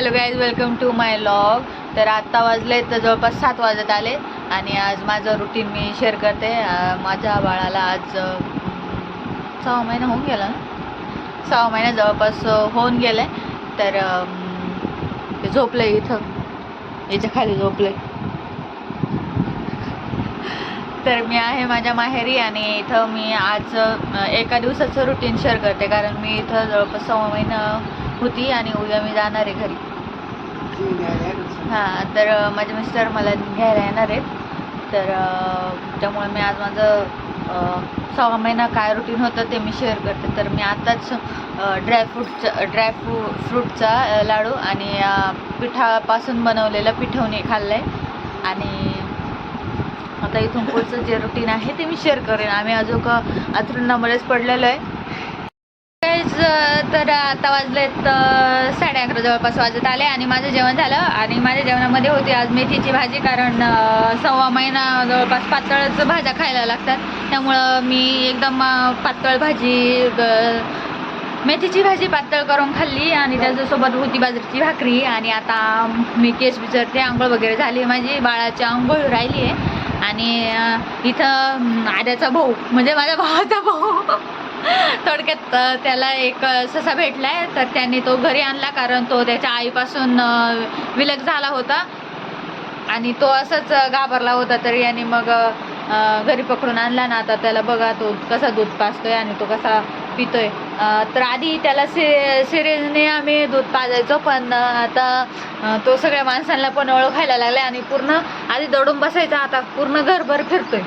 Hello guys welcome to my vlog तर आत्ता वाजले तर जवळपास सात वाजत आले. आणि आज माझं रुटीन मी शेअर करते. माझ्या बाळाला आज सहा महिना होऊन गेला ना? सहा महिना जवळपास होऊन गेले. तर झोपलं आहे इथं. याच्या खाली आहे तर मी आहे माझ्या माहेरी आणि इथं मी आज एका दिवसाचं रुटीन शेअर करते. कारण मी इथं जवळपास सहा महिना होती आणि उद्या मी जाणार आहे घरी. हां तर माझे मिस्टर मला घ्यायला येणार आहेत. तर त्यामुळे मी आज माझं सहा महिना काय रुटीन होतं ते मी शेअर करते. तर मी आत्ताच ड्रायफ्रूटचा ड्रायफ्रू फ्रूटचा लाडू आणि पिठापासून बनवलेलं पिठवणी खाल्लं आहे आणि आता इथून पुढचं जे रुटीन आहे ते मी शेअर करेन. आम्ही अजून अथरुणामध्येच पडलेलो आहे. गाईज तर आता वाजलेत साडे अकरा जवळपास वाजत आले आणि माझं जेवण झालं आणि माझ्या जेवणामध्ये होती आज मेथीची भाजी कारण सव्वा महिना जवळपास पातळच भाज्या खायला लागतात. त्यामुळं मी एकदम पातळ भाजी ग- मेथीची भाजी पातळ करून खाल्ली आणि त्याच्यासोबत होती बाजरीची भाकरी आणि आता मी केस विचारते आंघोळ वगैरे झाली. माझी बाळाची आंघोळ राहिली आहे आणि इथं अं, आद्याचा भाऊ म्हणजे माझ्या भावाचा भाऊ. थोडक्यात त्याला एक अं, ससा भेटलाय. तर त्यांनी तो घरी आणला कारण तो त्याच्या आईपासून विलग झाला होता. आणि तो असंच घाबरला होता तरी आणि मग घरी पकडून आणला ना. आता त्याला बघा तो कसा दूध पाजतोय आणि तो कसा पितोय. तर आधी त्याला सि सिरीजने आम्ही दूध पाजायचो पण आता तो सगळ्या माणसांना पण ओळखायला लागला आणि पूर्ण आधी दडून बसायचा. आता पूर्ण घरभर फिरतोय.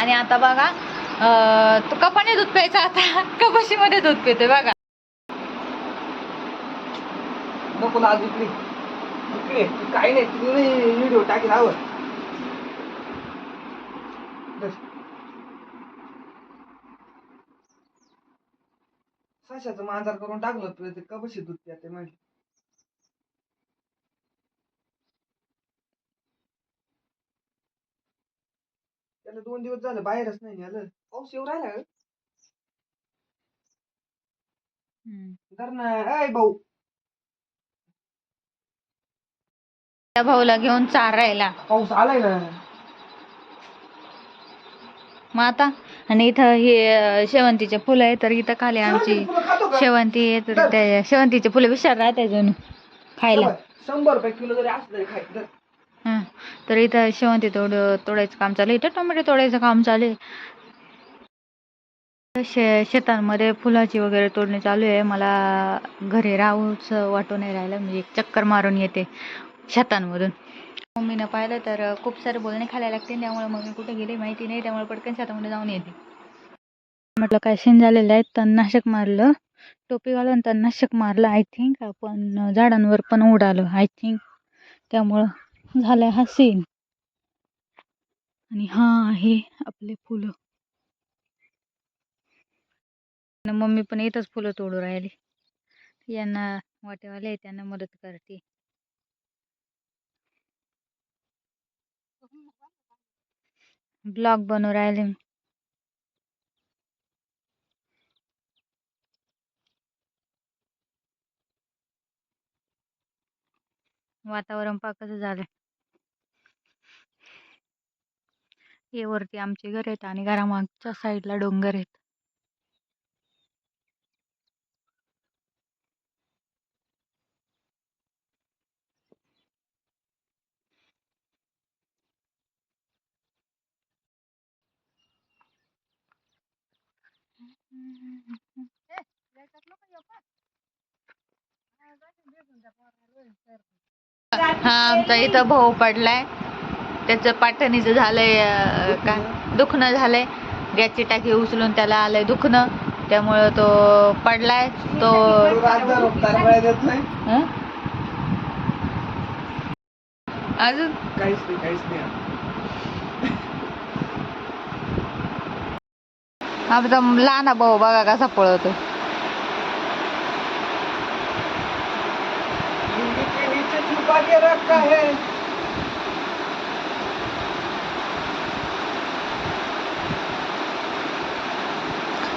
आणि आता बघा तो कपाने दूध प्यायचा आता. कपाशीमध्ये दूध पितोय बघा. नको लाज इकडे इकडे काही नाही तू नाही व्हिडिओ टाकी आवर. सशाचं मांजार करून टाकलं ते कपशी दूध प्याते म्हणजे त्याला दोन दिवस झाले बाहेरच नाही आलं पाऊस येऊ राहिला का? धर ना. ऐ भाऊ. त्या भाऊला घेऊन चारायला पाऊस आलाय ना. मग आता? आणि इथं हे अं, शेवंतीचे फुलं आहे तर इथं खाली आमची तुला खातो का? शेवंती आहे तर त्या शेवंतीचे फुलं विचार राहते अजून खायला. शंभर रुपये किलो जरी असलं तरी खाय धर. तर इथं शेवंती तोड तोडायचं काम चालू आहे. इथं टोमॅटो तोडायचं काम चालू आहे. शे शेतांमध्ये फुलाची वगैरे तोडणे चालू आहे. मला घरी राहूच वाटून नाही राहिलं. म्हणजे चक्कर मारून येते शेतांमधून. मम्मीनं पाहिलं तर खूप सारे बोलणे खायला लागते. त्यामुळे मम्मी कुठे गेली माहिती नाही. त्यामुळे पटकन शेतामध्ये जाऊन येते. म्हटलं काय शेण झालेलं आहे तणनाशक मारलं. टोपी घालून तणनाशक मारलं आय थिंक आपण झाडांवर पण उडालं आय थिंक त्यामुळं झालाय हा सीन आणि हा आहे आपले फुलं. मम्मी पण इथंच फुलं तोडू राहिली. यांना वाटेवाले त्यांना मदत करते. ब्लॉग बनवू राहिले. वातावरण पहा कसं हे वरती आमचे घर आहेत आणि घरामागच्या साईडला डोंगर आहेत. हा आमचा इथं भाऊ पडलाय. त्याचं पाठणीचं झालंय काय दुखणं? झालंय. गॅसची टाकी उचलून त्याला आलंय दुखणं. त्यामुळं तो पडलाय. तो? अजून? काहीच नाही काहीच नाही आमचा लहान भाऊ बघा कसा पळवतो